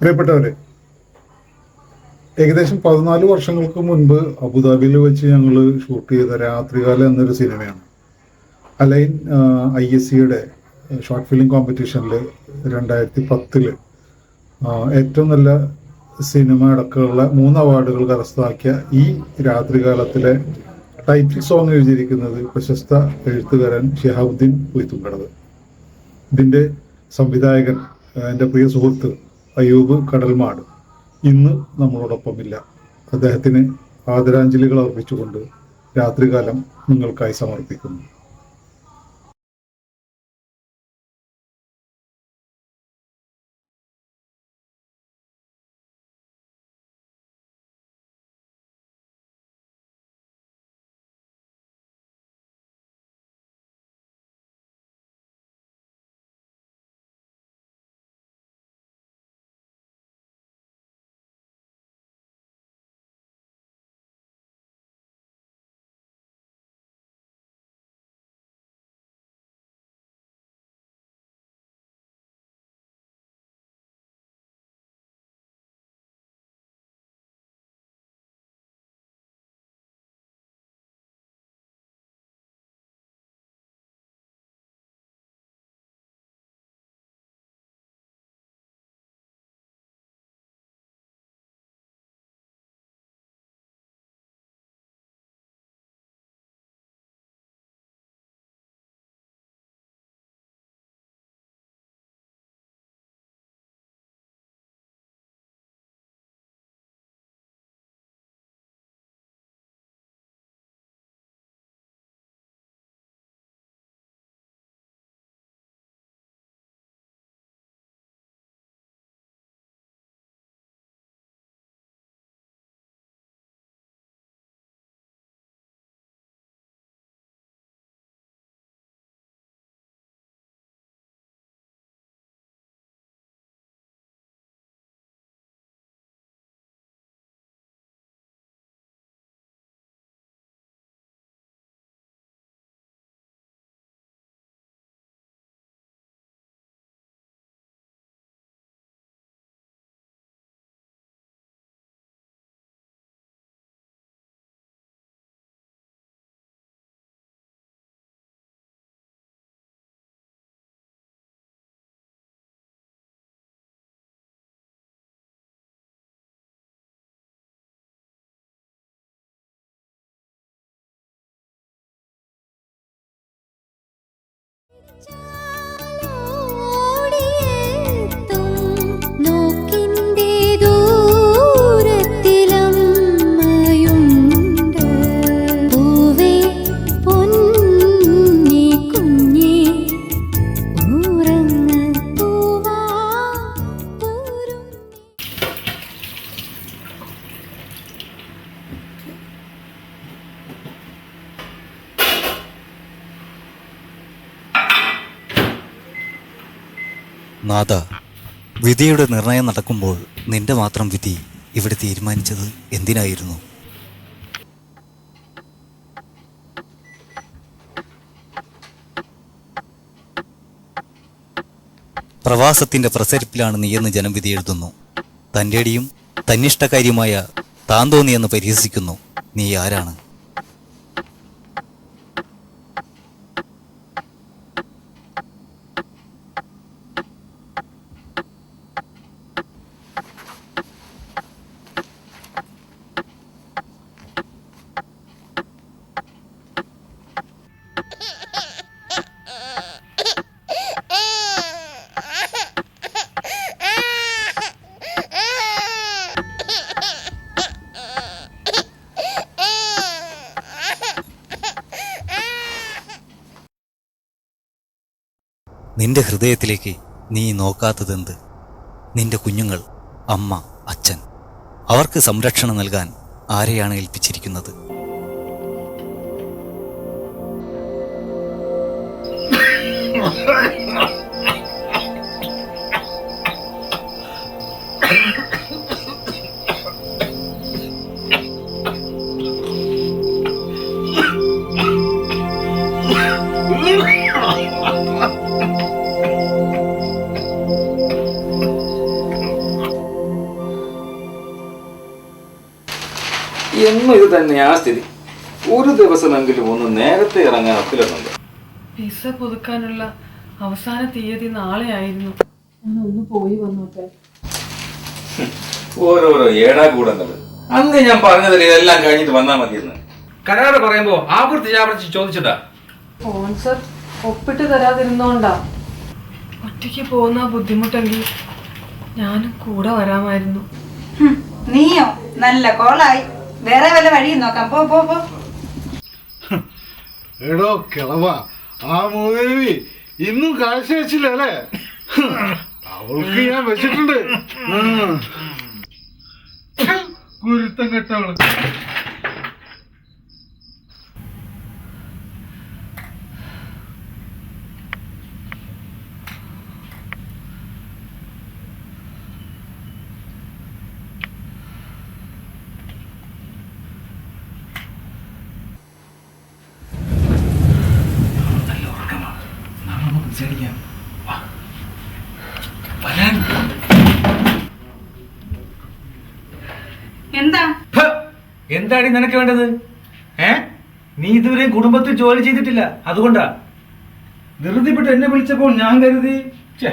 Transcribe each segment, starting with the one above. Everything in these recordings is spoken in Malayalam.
പ്രിയപ്പെട്ടവരെ ഏകദേശം പതിനാല് വർഷങ്ങൾക്ക് മുൻപ് അബുദാബിയിൽ വെച്ച് ഞങ്ങൾ ഷൂട്ട് ചെയ്ത രാത്രികാലം എന്നൊരു സിനിമയാണ്. അലൈൻ ഐ എസ് സിയുടെ ഷോർട്ട് ഫിലിം കോമ്പറ്റീഷനിൽ രണ്ടായിരത്തി പത്തിൽ ഏറ്റവും നല്ല സിനിമ അടക്കമുള്ള മൂന്ന് അവാർഡുകൾ കരസ്ഥമാക്കിയ ഈ രാത്രികാലത്തിലെ ടൈറ്റിൽ സോങ് എഴുതിയിരിക്കുന്നത് പ്രശസ്ത എഴുത്തുകാരൻ ഷിഹാബുദ്ദീൻ പൊയ്ത്തുങ്കടവ് ഇതിന്റെ സംവിധായകൻ എന്റെ പ്രിയ സുഹൃത്ത് അയ്യൂബ് കടൽമാട്. ഇന്ന് നമ്മളോടൊപ്പമില്ല. അദ്ദേഹത്തിന് ആദരാഞ്ജലികൾ അർപ്പിച്ചുകൊണ്ട് രാത്രികാലം നിങ്ങൾക്കായി സമർപ്പിക്കുന്നു. നാഥ വിധിയുടെ നിർണയം നടക്കുമ്പോൾ നിന്റെ മാത്രം വിധി ഇവിടെ തീരുമാനിച്ചത് എന്തിനായിരുന്നു? പ്രവാസത്തിന്റെ പ്രസരിപ്പിലാണ് നീയെന്ന് ജനം വിധി എഴുതുന്നു. തന്റെടിയും തന്നിഷ്ടകാര്യമായ താൻ തോന്നിയെന്ന് പരിഹസിക്കുന്നു. നീ ആരാണ്? നിന്റെ ഹൃദയത്തിലേക്ക് നീ നോക്കാത്തതെന്ത് നിന്റെ കുഞ്ഞുങ്ങൾ അമ്മ അച്ഛൻ അവർക്ക് സംരക്ഷണം നൽകാൻ ആരെയാണ് ഏൽപ്പിച്ചിരിക്കുന്നത് Ha ha ha! തന്നെയാ സ്ഥിതി. ഒരു ദിവസമെങ്കിലും ഒന്ന് നേരത്തെ ഇറങ്ങാൻ ഒക്കില്ലെന്നുണ്ട്. വിസ പുതുക്കാനുള്ള അവസാന തീയതി നാളെ ആയിരുന്നു. ഒന്ന് പോയി വന്നോട്ടെ. ഓരോരോ ഏടാ കൂടങ്ങൾ അന്ന് ഞാൻ പറഞ്ഞതിൽ ഇതെല്ലാം കഴിഞ്ഞിട്ട് വന്നാൽ മതിയെന്ന്. കരാറ് പറയുമ്പോ ആവർത്തിച്ച് ആവർത്തിച്ച് ചോദിച്ചിട്ടാ. സ്പോൺസർ ഒപ്പിട്ട് തരാതിരുന്നോണ്ടാ. ഒറ്റയ്ക്ക് പോകുന്ന ബുദ്ധിമുട്ടെങ്കിൽ ഞാനും കൂടെ വരാമായിരുന്നു. ഹും, നീയോ? നല്ല കോളായി. വേറെ വല്ല വഴിയും നോക്കാം. പോ പോ പോ. എടോ കിളവ ആ മൂദേവി ഇന്നും കാഴ്ച വെച്ചില്ല അല്ലേ? അവൾക്ക് ഞാൻ വെച്ചിട്ടുണ്ട്. ഗുരുത്തം കെട്ടവൾ. എന്താ? എന്താടി നിനക്ക് വേണ്ടത്? ഏ? നീ ഇതുവരെയും കുടുംബത്തിൽ ജോലി ചെയ്തിട്ടില്ല. അതുകൊണ്ടാ. ധൃതിപ്പെട്ട് എന്നെ വിളിച്ചപ്പോൾ ഞാൻ കരുതി. ഛേ,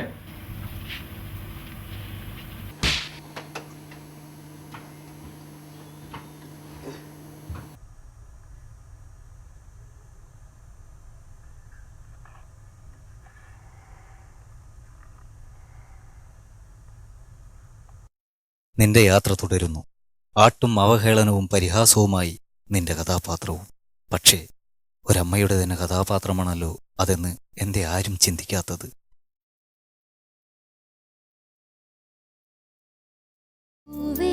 നിന്റെ യാത്ര തുടരുന്നു. ആട്ടും അവഹേളനവും പരിഹാസവുമായി നിന്റെ കഥാപാത്രവും. പക്ഷേ ഒരമ്മയുടെ തന്നെ കഥാപാത്രമാണല്ലോ അതെന്ന് എന്തേ ആരും ചിന്തിക്കാത്തത്? പൂവേ